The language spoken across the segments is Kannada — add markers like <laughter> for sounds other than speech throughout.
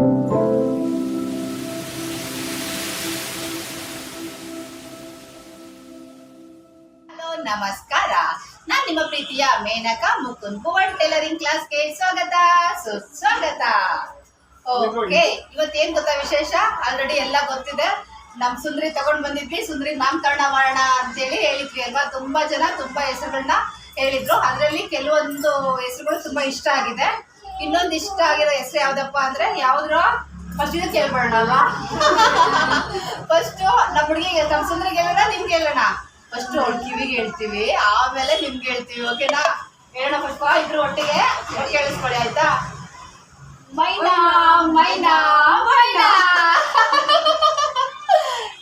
ಹಲೋ ನಮಸ್ಕಾರ. ನಾನು ನಿಮ್ಮ ಪ್ರೀತಿಯ ಮೇನಕ ಮುಕುಂದ್ ಭುವನ್ ಟೈಲರಿಂಗ್ ಕ್ಲಾಸ್ಗೆ ಸ್ವಾಗತ. ಸುಸ್ವಾಗತ ಓಕೆ ಇವತ್ತೇನ್ ಗೊತ್ತಾ ವಿಶೇಷ? ಆಲ್ರೆಡಿ ಎಲ್ಲ ಗೊತ್ತಿದೆ. ನಮ್ ಸುಂದ್ರಿ ತಗೊಂಡ್ ಬಂದಿದ್ವಿ. ಸುಂದ್ರಿ ನಾಮಕರಣ ಮಾಡೋಣ ಅಂತೇಳಿ ಹೇಳಿದ್ವಿ ಅಲ್ವಾ? ತುಂಬಾ ಜನ ತುಂಬಾ ಹೆಸರುಗಳನ್ನ ಹೇಳಿದ್ರು. ಅದರಲ್ಲಿ ಕೆಲವೊಂದು ಹೆಸರುಗಳು ತುಂಬಾ ಇಷ್ಟ ಆಗಿದೆ. ಇನ್ನೊಂದು ಇಷ್ಟ ಆಗಿರೋ ಹೆಸರು ಯಾವ್ದಪ್ಪ ಅಂದ್ರೆ ಯಾವ್ದ್ರ? ಫಸ್ಟ್ ಇದು ಕೇಳ್ಬೇಡ ಅಲ್ವಾ? ಫಸ್ಟ್ ನಮ್ಮ ಹುಡುಗಿಗೆ ನಮ್ಮ ಸುಂದ್ರಿಗೆ ಹೇಳೋಣ ನಿಮ್ಗೆ ಹೇಳೋಣ ಫಸ್ಟ್ ಅವ್ಳ ಕಿವಿಗೆ ಹೇಳ್ತೀವಿ, ಆಮೇಲೆ ನಿಮ್ಗೆ ಹೇಳ್ತೀವಿ ಓಕೆನಾ ಹೇಳೋಣ ಫಸ್ಟ್ ಇಬ್ರು ಒಟ್ಟಿಗೆ ಕೇಳಿಸ್ಕೊಳ್ಳಿ, ಆಯ್ತಾ? ಮೈನಾ ಮೈನಾ ಮೈನಾ.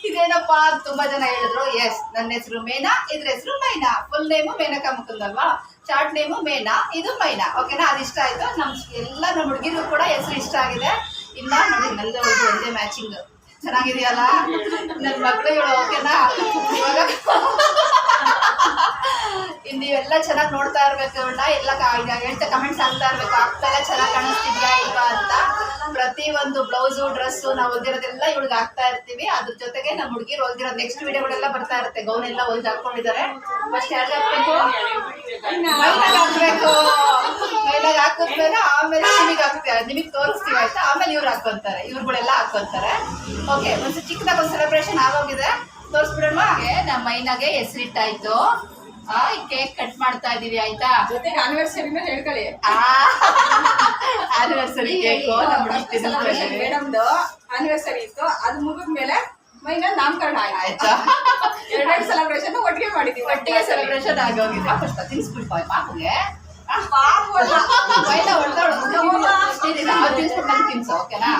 ಇದೇನಪ್ಪ ತುಂಬಾ ಜನ ಹೇಳಿದ್ರು. ಎಸ್ ನನ್ನ ಹೆಸರು ಮೇನಾ, ಇದ್ರ ಹೆಸರು ಮೈನಾ. ಫುಲ್ ನೇಮು ಮೇನಕಾ ಮುಕುಂದ್ ಅಲ್ವಾ? ಶಾರ್ಟ್ ನೇಮು ಮೇನಾ, ಇದು ಮೈನಾ. ಓಕೆನಾ ಅದು ಇಷ್ಟ ಆಯ್ತು. ನಮ್ ಎಲ್ಲ ನಮ್ಮ ಹುಡುಗಿರು ಕೂಡ ಹೆಸರು ಇಷ್ಟ ಆಗಿದೆ. ಇಲ್ಲ, ನೋಡಿ ಒಂದೇ ಮ್ಯಾಚಿಂಗ್ ಚೆನ್ನಾಗಿದೆಯಲ್ಲ? ನನ್ನ ಮಕ್ಕಳು ಓಕೆನಾ ಇನ್ನು ನೀವೆಲ್ಲ ಚೆನ್ನಾಗಿ ನೋಡ್ತಾ ಇರ್ಬೇಕು ಎಲ್ಲ ಈಗ ಹೇಳ್ತಾ ಕಮೆಂಟ್ಸ್ ಆಗ್ತಾ ಇರ್ಬೇಕು ಆಗ್ತಾ ಚೆನ್ನಾಗಿ ಪ್ರತಿ ಒಂದು ಬ್ಲೌಸು ಡ್ರೆಸ್ಸು ನಾವು ಹೊಲ್ದಿರೋದೆಲ್ಲ ಇವಳಿಗೆ ಹಾಕ್ತಾ ಇರ್ತೀವಿ. ಅದ್ರ ಜೊತೆಗೆ ನಮ್ಮ ಹುಡುಗಿರು ಹೊಲ್ದಿರೋ ನೆಕ್ಸ್ಟ್ ವಿಡಿಯೋಗಳೆಲ್ಲ ಬರ್ತಾ ಇರುತ್ತೆ. ಗೌನ್ ಎಲ್ಲ ಹೊಲ್ದು ಹಾಕೊಂಡಿದ್ದಾರೆ. ಫಸ್ಟ್ ಯಾರು ಹಾಕ್ಬೇಕು? ಮೈಲಾಗ್ ಹಾಕ್ಬೇಕು. ಮೈಲಾಗ್ ಹಾಕಿದ್ಮೇಲೆ ಆಮೇಲೆ ನಿಮಗೆ ಹಾಕ್ತೀವಿ ನಿಮಗೆ ತೋರಿಸ್ತೀವಿ ಆಯ್ತಾ? ಆಮೇಲೆ ಇವ್ರು ಹಾಕೊಂತಾರೆ ಇವ್ರುಗಳೆಲ್ಲ ಹಾಕೊಂತಾರೆ ಓಕೆ ಒಂದು ಚಿಕ್ಕದಾಗ ಒಂದು ಸೆಲೆಬ್ರೇಷನ್ ಆಗೋಗಿದೆ. ತೋರಿಸ್ಬಿಡಮ್ಮ ಹಾಗೆ ನಮ್ಮ ಮೈನಾಗೆ ಹೆಸರಿಟ್ಟಾಯ್ತು. ಆ ಕೇಕ್ ಕಟ್ ಮಾಡ್ತಾ ಇದೀವಿ ಆಯ್ತಾ? ಜೊತೆಗೆ ಆನಿವರ್ಸರಿನೂ ಹೇಳ್ಕೊಳ್ಳಿ. ಆನಿವರ್ಸರಿ ಕೇಕು ಮೇಡಮ್ದು ಆನಿವರ್ಸರಿ ಇತ್ತು. ಅದು ಮುಗಿದ್ಮೇಲೆ ಮೈನ ನಾಮಕರಣ ಆಯ್ತು. ಎರಡೆರಡು ಸೆಲೆಬ್ರೇಷನ್ ಒಟ್ಟಿಗೆ ಮಾಡಿದೀವಿ. ಒಟ್ಟಿಗೆ ಸೆಲೆಬ್ರೇಷನ್ ಆಗೋಗಿದೆ. ಫಸ್ಟ್ ತಿನ್ಸ್ಬಿಡ್ಪ ಪಾಪುಗೆ. ತಿನ್ಸು ಓಕೆನಾ?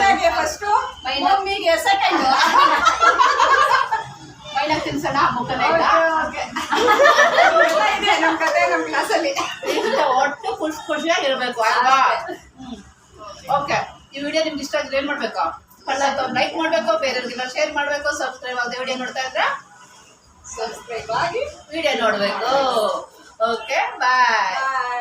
ಮೈನಾಗೆ ಫಸ್ಟ್. ಮಮ್ಮಿಗೆ ಸೆಕೆಂಡ್ ಮೈನ ತಿನ್ಸೋಣ ಮುಖನ <laughs> ನಮ್ ಕತೆ ನಮ್ ಕ್ಲಾಸಲ್ಲಿ ಇಷ್ಟ ಒಟ್ಟು ಖುಷಿ ಖುಷಿಯಾಗಿರ್ಬೇಕು ಅಲ್ವಾ? ಓಕೆ ಈ ವಿಡಿಯೋ ನಿಮ್ಗೆ ಇಷ್ಟ ಆಗಿದ್ರೆ ಏನ್ ಮಾಡ್ಬೇಕು? ಲೈಕ್ ಮಾಡ್ಬೇಕು ಬೇರೆಯವ್ರಿಗೆಲ್ಲ ಶೇರ್ ಮಾಡ್ಬೇಕು ಸಬ್ಸ್ಕ್ರೈಬ್ ಆಗದೆ ವಿಡಿಯೋ ನೋಡ್ತಾ ಇದ್ರೆ ಸಬ್ಸ್ಕ್ರೈಬ್ ಆಗಿ ವಿಡಿಯೋ ನೋಡ್ಬೇಕು. Okay bye